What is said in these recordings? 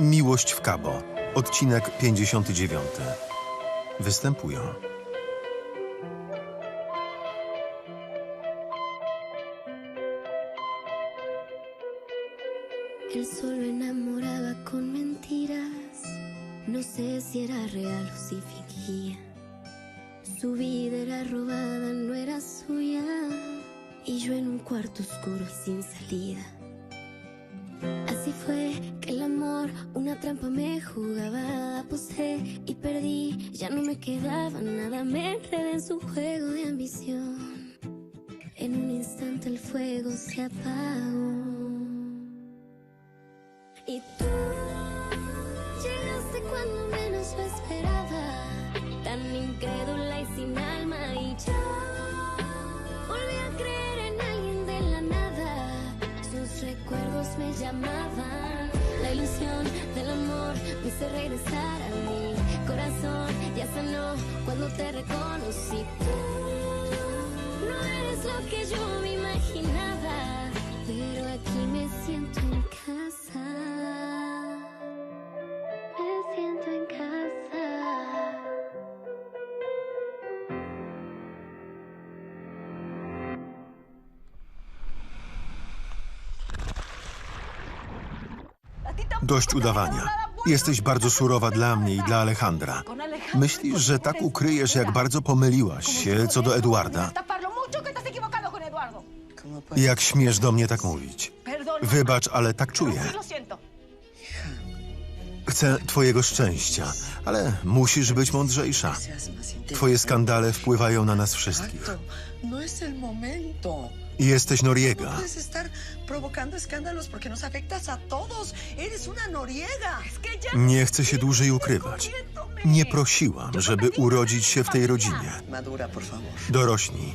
Miłość w Cabo, odcinek 59. Występują ya no me quedaba nada. Me enredé en su juego de ambición. En un instante el fuego se apagó. Y tú llegaste cuando menos lo esperaba, tan incrédula y sin alma y yo volví a creer en alguien de la nada. Sus recuerdos me llamaban, la ilusión del amor me hizo regresar a mi corazón. Ya sanó cuando te reconocí. Tú no eres lo que yo me imaginaba, pero aquí me siento en casa. Me siento en casa. dość udawania. Jesteś bardzo surowa dla mnie i dla Alejandra. Myślisz, że tak ukryjesz, jak bardzo pomyliłaś się co do Eduarda? Jak śmiesz do mnie tak mówić? Wybacz, ale tak czuję. Chcę twojego szczęścia, ale musisz być mądrzejsza. Twoje skandale wpływają na nas wszystkich. No. Jesteś Noriega. No Nie chcę się dłużej ukrywać. Nie prosiłam, żeby urodzić się w tej rodzinie. Dorośnij.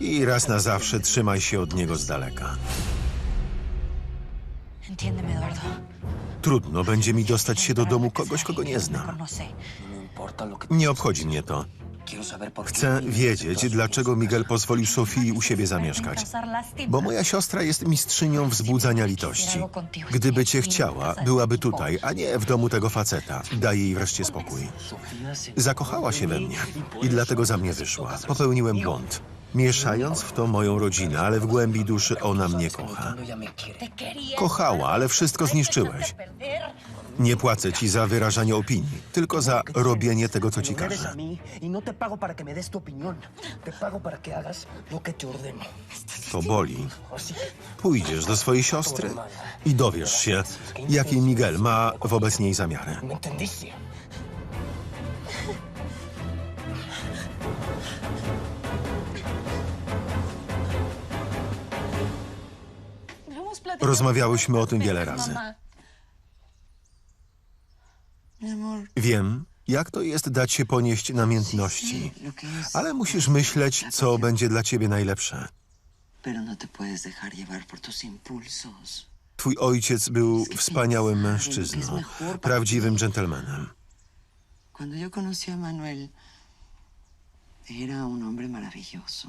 I raz na zawsze trzymaj się od niego z daleka. Entiéndeme, Eduardo. Trudno będzie mi dostać się do domu kogoś, kogo nie znam. Nie obchodzi mnie to. Chcę wiedzieć, dlaczego Miguel pozwolił Sofii u siebie zamieszkać. Bo moja siostra jest mistrzynią wzbudzania litości. Gdyby cię chciała, byłaby tutaj, a nie w domu tego faceta. Daj jej wreszcie spokój. Zakochała się we mnie i dlatego za mnie wyszła. Popełniłem błąd. Mieszając w to moją rodzinę, ale w głębi duszy ona mnie kocha. Kochała, ale wszystko zniszczyłeś. Nie płacę ci za wyrażanie opinii, tylko za robienie tego, co ci ordeno. To boli. Pójdziesz do swojej siostry i dowiesz się, jakie Miguel ma wobec niej zamiary. Rozmawiałyśmy o tym wiele razy. Wiem, jak to jest dać się ponieść namiętności, ale musisz myśleć, co będzie dla ciebie najlepsze. No. Twój ojciec był wspaniałym mężczyzną, prawdziwym dżentelmenem. Cuando yo conocí a Manuel, era un hombre maravilloso.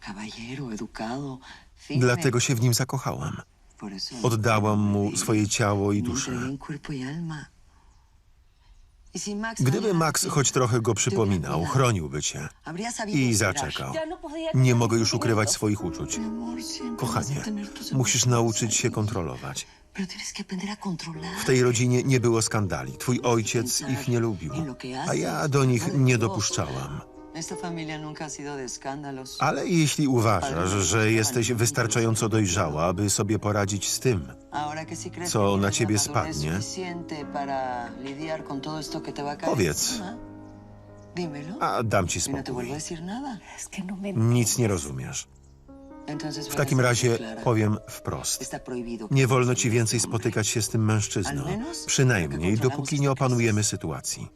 Caballero, educado, firme. Dlatego się w nim zakochałam. Oddałam mu swoje ciało i duszę. Gdyby Max choć trochę go przypominał, chroniłby cię i zaczekał. Nie mogę już ukrywać swoich uczuć. Kochanie, musisz nauczyć się kontrolować. W tej rodzinie nie było skandali. Twój ojciec ich nie lubił, a ja do nich nie dopuszczałam. Esta familia nunca ha sido de escándalos. Ale jeśli uważasz, że jesteś wystarczająco dojrzała, aby sobie poradzić z tym, Ahora que sí crees Co que na tienes ciebie madurez spadnie? suficiente para lidiar con todo esto que te va a caer Powiedz. encima, Dímelo. a dam ci y no te vuelvo spokój. a decir nada. Es que no me... Nic nie rozumiesz. Entonces, W takim razie powiem wprost. Está prohibido que Nie wolno ci więcej spotykać się z tym mężczyzną. Przynajmniej dopóki nie opanujemy sytuacji.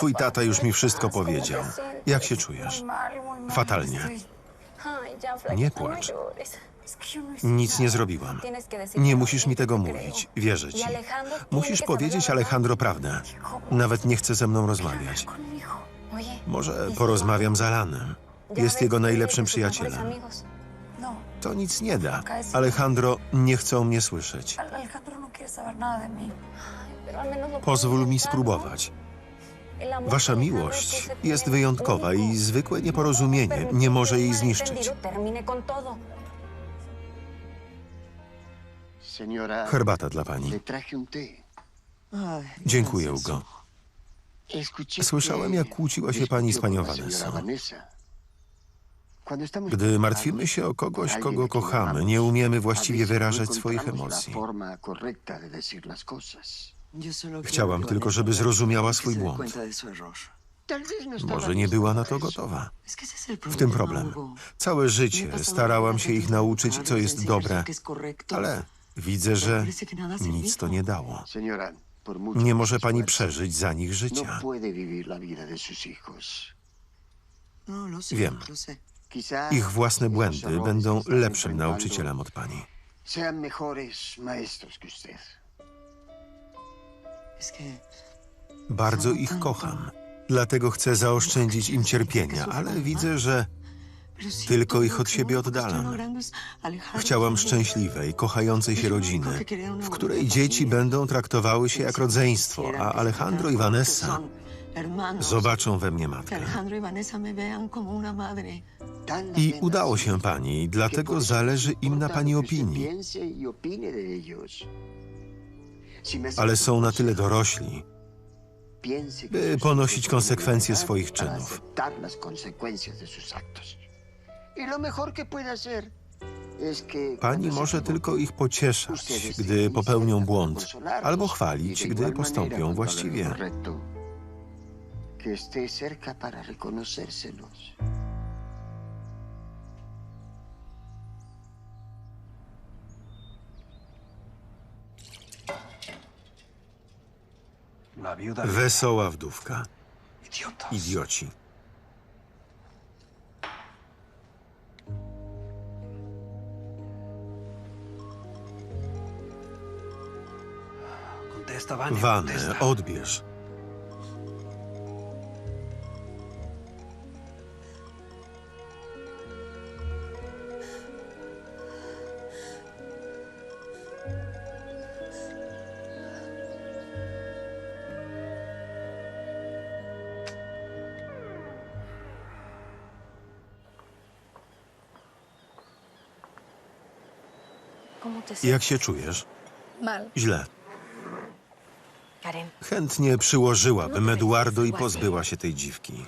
Twój tata już mi wszystko ¿Cómo te powiedział. Jak się czujesz? Fatalnie. Nie no płacz. Nic nie zrobiłam. Nie musisz mi tego mówić. Wierzę ci. Musisz powiedzieć Alejandro prawdę. Nawet nie chce ze mną rozmawiać. Może porozmawiam z Alanem. Jest jego najlepszym przyjacielem. To nic nie da. Alejandro nie chce o mnie słyszeć. Pozwól mi spróbować. Wasza miłość jest wyjątkowa i zwykłe nieporozumienie nie może jej zniszczyć. Herbata dla pani. Dziękuję, Ugo. Escuché Słyszałem, jak kłóciła się pani z panią. Vanessa. Gdy martwimy się o kogoś, kogo kochamy, nie umiemy właściwie wyrażać swoich emocji. Chciałam tylko, żeby zrozumiała swój błąd. Może nie była na to gotowa. W tym problem. Całe życie starałam się ich nauczyć, co jest dobre, ale widzę, że nic to nie dało. Nie może pani przeżyć za nich życia. No, Wiem. Ich własne błędy będą lepszym nauczycielem od pani. Sean mejores maestros que usted. Bardzo ich kocham. Dlatego chcę zaoszczędzić im cierpienia, ale widzę, że Tylko ich od siebie oddalam. chciałam szczęśliwej, kochającej się rodziny, w której dzieci będą traktowały się jak rodzeństwo, a Alejandro i Vanessa zobaczą we mnie matkę. I udało się pani, dlatego zależy im na pani opinii. Ale są na tyle dorośli, by ponosić konsekwencje swoich czynów. Y pani może tylko ich pocieszać, gdy popełnią błąd, albo y chwalić, gdy postąpią właściwie. Que esté cerca para reconocérselos. Wesoła wdówka. Idioci. Wanę, odbierz. Jak się czujesz? Mal. Źle. Chętnie przyłożyłabym Eduardo i pozbyła się tej dziwki.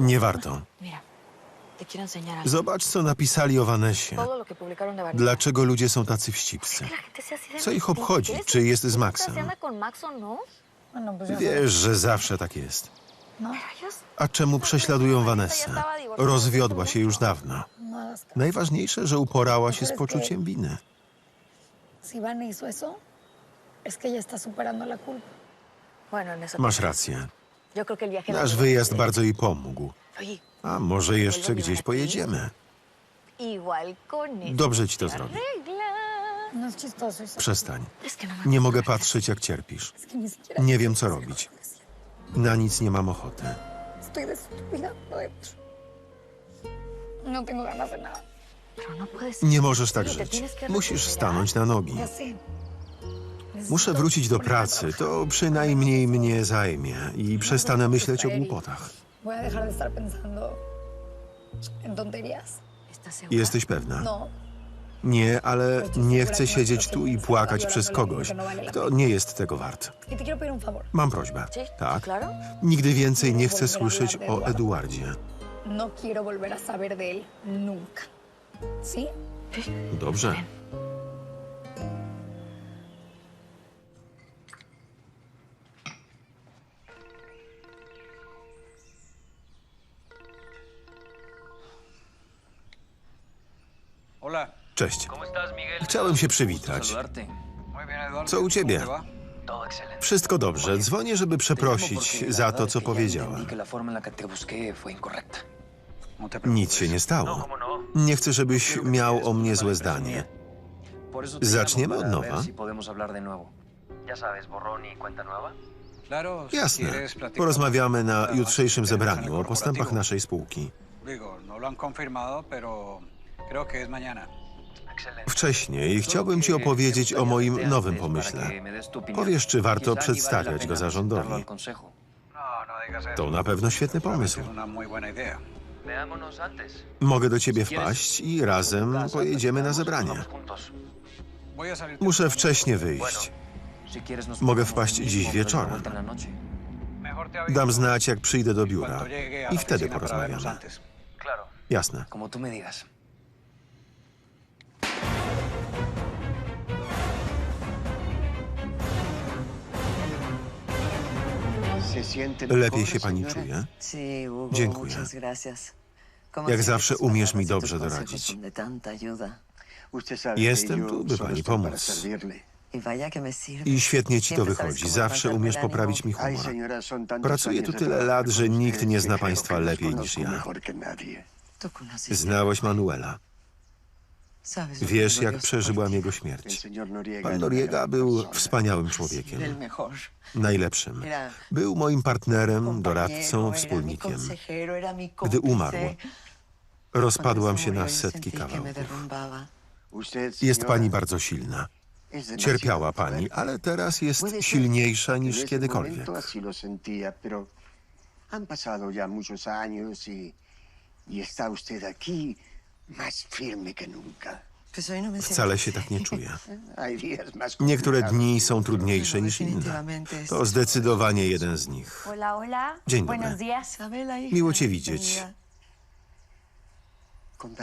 y. Nie warto. Zobacz, co napisali o Vanessa. Dlaczego ludzie są tacy wścibscy? Co ich obchodzi, czy jest z ¿Quién Maxem? no? Wiesz, że zawsze tak jest. A czemu prześladują Vanessę? Rozwiodła się już dawno. no. Najważniejsze, że uporała się z poczuciem winy. Masz rację. Nasz wyjazd bardzo jej pomógł. A może jeszcze gdzieś pojedziemy? Dobrze ci to zrobi. Arregla. Es chistoso eso. Przestań. Nie mogę patrzeć, jak cierpisz. Nie wiem, co robić. Na nic nie mam ochoty. Estoy destruida por dentro. No tengo ganas de nada. No. Nie możesz tak żyć. Musisz stanąć na nogi. Muszę wrócić do pracy. To przynajmniej mnie zajmie i przestanę myśleć o głupotach. Jesteś pewna? No, Nie, ale nie chcę siedzieć tu i płakać przez kogoś, kto nie jest tego wart. Mam prośbę. Tak. Nigdy więcej nie chcę słyszeć o Eduardzie. No quiero volver a saber de él nunca. ¿Sí? Dobrze. Hola. Cześć. Chciałem się przywitać. Co u ciebie? Wszystko dobrze. Dzwonię, żeby przeprosić za to, co incorrecta. No. Nic się nie stało. ¿cómo no? Nie chcę, żebyś miał o mnie złe zdanie. Zaczniemy od nowa. y Jasne. Porozmawiamy na jutrzejszym zebraniu o postępach naszej spółki. Digo, no lo han confirmado, pero creo que es mañana. Wcześniej chciałbym ci opowiedzieć o moim nowym pomyśle. Powiesz, czy warto przedstawiać go zarządowi. To na pewno świetny pomysł. Mogę do ciebie wpaść i razem pojedziemy na zebranie. Muszę temprano. wcześnie wyjść. Mogę wpaść dziś wieczorem. Dam znać, jak przyjdę do biura. I wtedy porozmawiamy. Jasne. Lepiej się pani czuje? Dziękuję. Jak zawsze umiesz mi y dobrze doradzić. Jestem tu, by pani pomóc. Y. I świetnie ci to wychodzi. Zawsze umiesz poprawić mi humor. Pracuję tu tyle lat, że nikt nie que zna państwa lepiej niż ja. Znałeś Manuela. Wiesz, jak przeżyłam jego śmierć. Pan Noriega był wspaniałym człowiekiem. Najlepszym. Był moim partnerem, doradcą, wspólnikiem. Gdy umarł, rozpadłam się na setki kawałków. Jest pani bardzo silna. Cierpiała pani, ale teraz jest silniejsza niż kiedykolwiek. han pasado ya muchos años y, y está usted aquí Wcale się tak nie czuję. Niektóre dni są trudniejsze niż inne. To zdecydowanie jeden z nich. Hola, hola. Dzień Buenos dobry. días. Miło cię widzieć.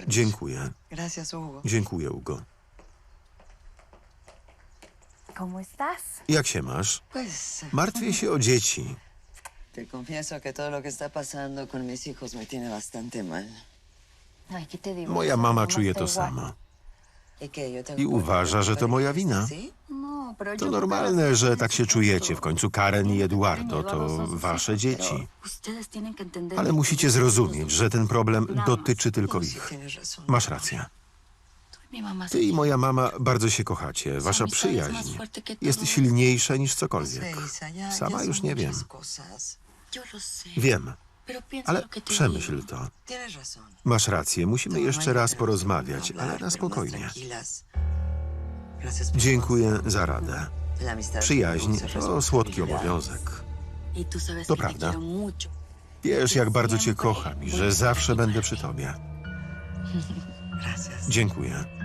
Dziękuję. Gracias, Hugo. Dziękuję, Ugo. ¿Cómo estás? Jak się masz? Pues Martwię się o dzieci. te confieso que todo lo que está pasando con mis hijos me tiene bastante mal. Ay, ¿qué te digo? Moja Mi mama czuje to samo. ¿Y qué, yo tengo I uważa, że to moja wina. No, To normalne, że tak się czujecie. W końcu Karen i Eduardo to wasze dzieci. Ale musicie zrozumieć, że ten problem dotyczy tylko No, ich. Masz rację. Ty i moja mama bardzo się kochacie. Wasza przyjaźń jest silniejsza niż No cokolwiek. Sama już nie wiem. Wiem, ale przemyśl to. Masz rację, musimy jeszcze raz porozmawiać, ale na más spokojnie. Dziękuję za radę. Przyjaźń to słodki responsabilidad. obowiązek. Y To prawda. Wiesz, jak bardzo cię kocham i że zawsze będę przy tobie. Dziękuję.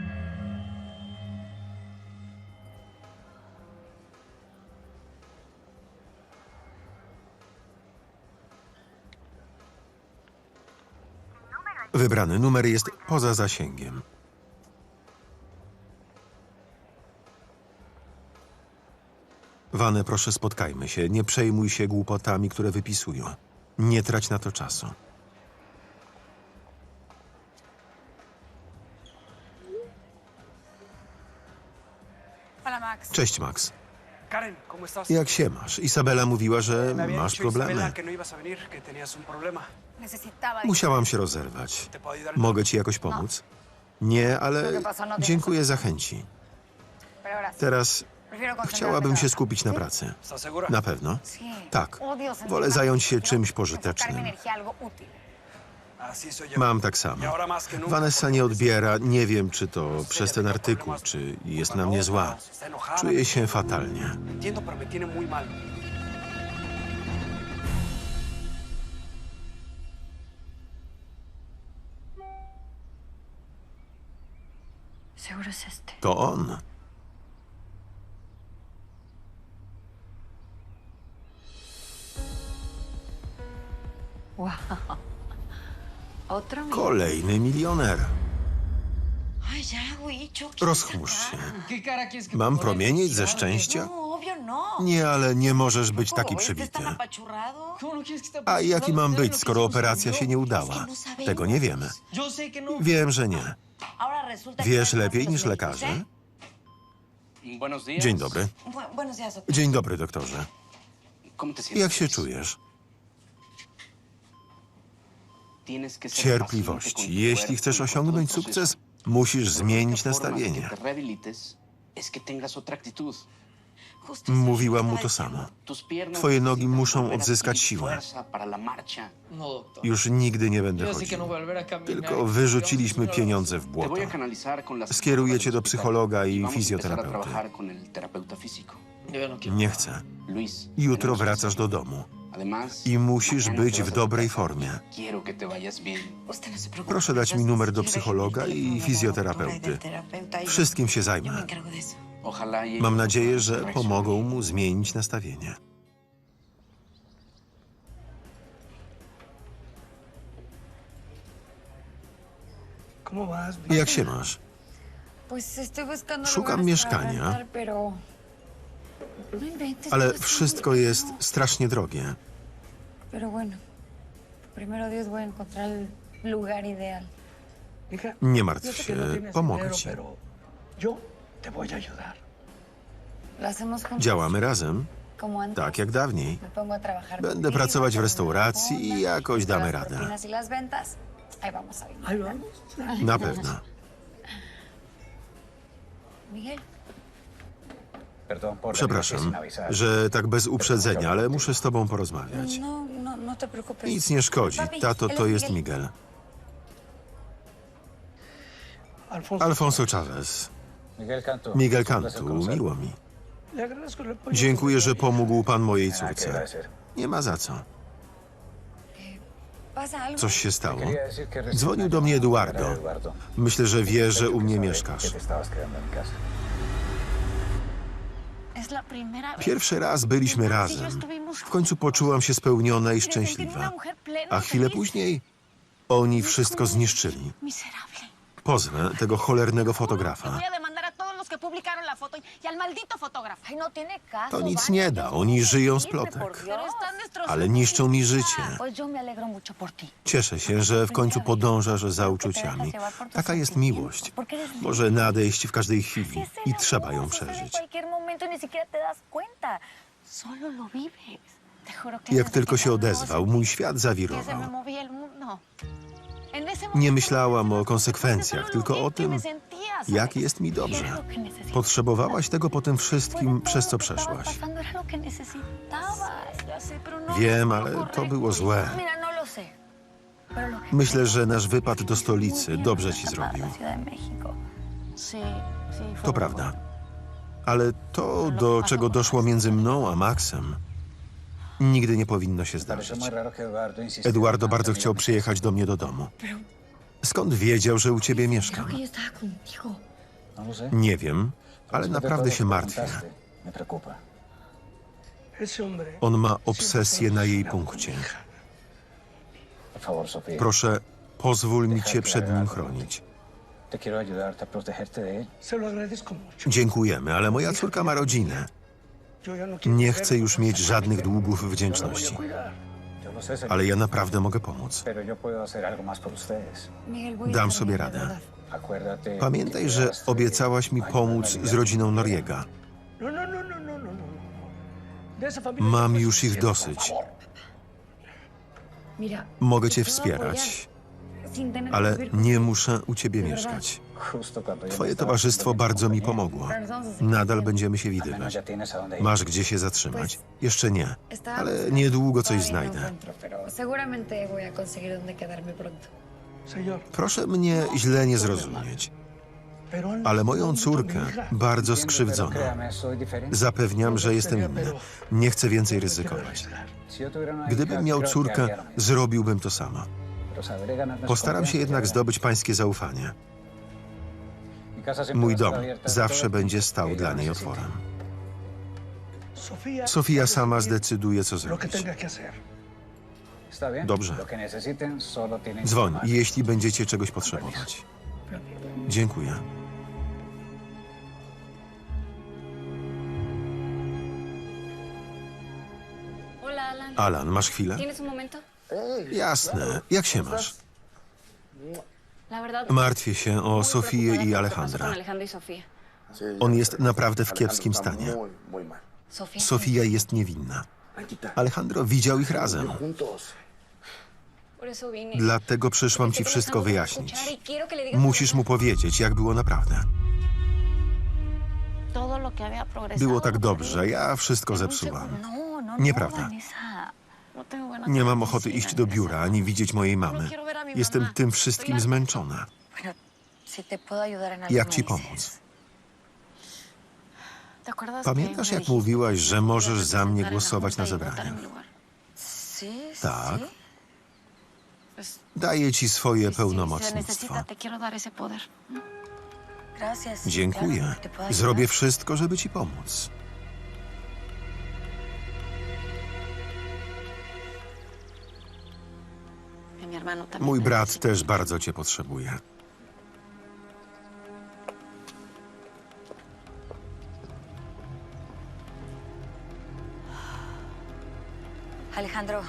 Wybrany numer jest poza zasięgiem. Wane, proszę spotkajmy się. Nie przejmuj się głupotami, które wypisują. Nie trać na to czasu. Cześć, Max. Jak się masz? Isabela mówiła, że masz problemy. No. Musiałam się rozerwać. Mogę ci jakoś pomóc? Nie, ale dziękuję za chęci. Teraz chciałabym się skupić na pracy. Na pewno. Tak. Wolę zająć się czymś pożytecznym. Mam tak samo. Vanessa nie odbiera. Nie wiem, czy to przez ten artykuł, czy jest na mnie zła. Czuję się fatalnie. To on. Wow. Otro. Kolejny milioner. Ay, ya, güey, Chucky. Rozchmurz się. ¿Qué cara quieres que Mam promienieć ze szczęścia? No, obvio no. Nie, ale nie możesz być ¿Cómo taki ves? przybity. ¿Estás tan apachurrado? ¿Cómo no quieres que esté A jaki mam ¿Sabes być, skoro operacja się nie udała? No. Tego nie wiemy. Wiem, że nie. Ahora resulta que Wiesz lepiej niż lekarze? Dzień dobry. Bu- buenos días, doctor. Dzień dobry, doktorze. Jak się czujesz? Cierpliwości. Jeśli chcesz osiągnąć sukces, musisz zmienić nastawienie. Mówiłam mu to samo. Twoje nogi muszą odzyskać siłę. No. Już nigdy nie będę chodził. no. Tylko wyrzuciliśmy pieniądze w błoto. Skieruję cię do psychologa i fizjoterapeuty. No. Nie chcę. Jutro wracasz do domu i musisz być w dobrej formie. No. Proszę dać mi numer do psychologa i fizjoterapeuty. Wszystkim się zajmę. eso. Mam nadzieję, że pomogą mu zmienić nastawienie. Jak się masz? Szukam mieszkania. No Ale está wszystko jest caro. strasznie drogie. Pero bueno, primero Dios voy a encontrar el lugar ideal. Hija, Nie yo martw się, no tienes pomogę ci. pero yo te voy a ayudar. Lo hacemos juntos. Działamy razem, Como antes. tak jak dawniej. Me pongo a trabajar Będę pracować w restauracji i jakoś y damy las radę. y las ventas, ahí vamos a vivir. Ahí vamos. Na pewno. Miguel, Przepraszam, że tak bez uprzedzenia, ale muszę z tobą porozmawiać. no, Nic nie szkodzi. Tato to es jest Miguel. Alfonso, Chavez. Miguel Cantu, miło mi. Dziękuję, że pomógł pan mojej córce. Nie ma za co. Coś się stało. Dzwonił do mnie Eduardo. Myślę, że wie, że u mnie mieszkasz. Pierwszy raz byliśmy razem. W końcu poczułam się spełniona i szczęśliwa. A chwilę później oni wszystko zniszczyli. Pozwę tego cholernego fotografa. Que publicaron la foto y al maldito fotógrafo. Ay, no tiene caso. To nic nie da, oni żyją z plotek. Pero están Ale niszczą mi życie. Pues yo me alegro mucho por ti. Cieszę się, że w końcu podążasz za uczuciami. Taka jest miłość. Może nadejść w każdej chwili i trzeba ją przeżyć. Solo lo vives. Te juro que Jak tylko się odezwał, mój świat zawirował. Nie myślałam o konsekwencjach, tylko o tym, jak jest mi dobrze. Potrzebowałaś tego po tym wszystkim, przez co przeszłaś. Wiem, ale to było złe. Myślę, że nasz wypad do stolicy dobrze ci zrobił. To prawda. Ale to, do czego doszło między mną a Maxem, nigdy nie powinno się zdarzyć. Eduardo bardzo chciał przyjechać do mnie do domu. Skąd wiedział, że u ciebie mieszkam? Nie wiem, ale naprawdę się martwię. On ma obsesję na jej punkcie. Proszę, pozwól mi cię przed nim chronić. Dziękujemy, ale moja córka ma rodzinę. Nie chcę już mieć żadnych długów wdzięczności. Ale ja naprawdę mogę pomóc. Dam sobie radę. Pamiętaj, że obiecałaś mi pomóc z rodziną Noriega. No, no, no, no, no, no, no. Mam już ich dosyć. Mogę cię wspierać, ale nie muszę u ciebie mieszkać. Twoje towarzystwo bardzo mi pomogło. Nadal będziemy się widywać. Masz gdzie się zatrzymać? Jeszcze nie, ale niedługo coś no znajdę. Proszę mnie źle nie zrozumieć, ale moją mucho a córkę bardzo skrzywdzono. Zapewniam, że jestem inny. Nie chcę więcej ryzykować. Gdybym miał córkę, zrobiłbym to samo. Postaram się jednak zdobyć pańskie zaufanie. Mój dom zawsze będzie stał dla niej otworem. Sofia sama zdecyduje, co zrobić. Dobrze. Dzwoń, jeśli będziecie czegoś potrzebować. Dziękuję. Alan. Masz chwilę? Jasne. Jak się masz? Martwię się o Sofię i Alejandra. y. On jest naprawdę w kiepskim stanie. Sofia jest niewinna. Alejandro widział ich razem. Dlatego przyszłam ci wszystko wyjaśnić. Musisz mu powiedzieć, jak było naprawdę. Było tak dobrze, ja wszystko zepsułam. Nieprawda. Nie mam ochoty iść do biura ani widzieć mojej mamy. Jestem tym wszystkim zmęczona. Jak ci pomóc? Pamiętasz, jak mówiłaś, że możesz za mnie głosować na zebraniu? Tak. Daję ci swoje pełnomocnictwo. Dziękuję. Zrobię wszystko, żeby ci pomóc. Mój brat też bardzo cię potrzebuje. Alejandro,